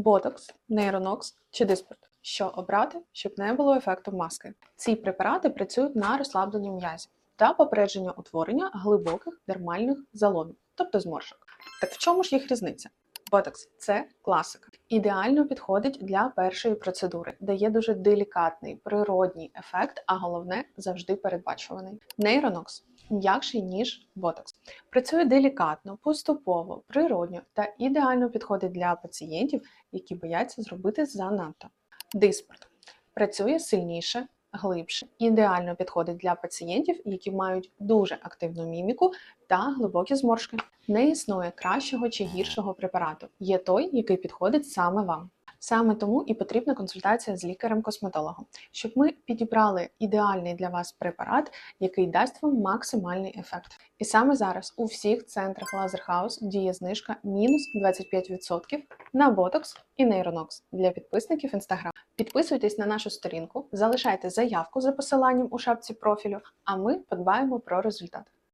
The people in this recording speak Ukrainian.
ботокс, нейронокс чи диспорт. Що обрати, щоб не було ефекту маски. Ці препарати працюють на розслаблення м'язів та попередження утворення глибоких дермальних заломів, тобто зморшок. Так в чому ж їх різниця? Ботокс це класика. Ідеально підходить для першої процедури, дає дуже делікатний, природній ефект, а головне завжди передбачуваний. Нейронокс м'якший ніж ботокс. Працює делікатно, поступово, природньо та ідеально підходить для пацієнтів, які бояться зробити занадто. Диспорт працює сильніше, глибше, ідеально підходить для пацієнтів, які мають дуже активну міміку та глибокі зморшки. Не існує кращого чи гіршого препарату. Є той, який підходить саме вам. Саме тому і потрібна консультація з лікарем-косметологом, щоб ми підібрали ідеальний для вас препарат, який дасть вам максимальний ефект. І саме зараз у всіх центрах Лазерхаус діє знижка мінус 25% на ботокс і нейронокс для підписників Instagram. Підписуйтесь на нашу сторінку, залишайте заявку за посиланням у шапці профілю, а ми подбаємо про результат.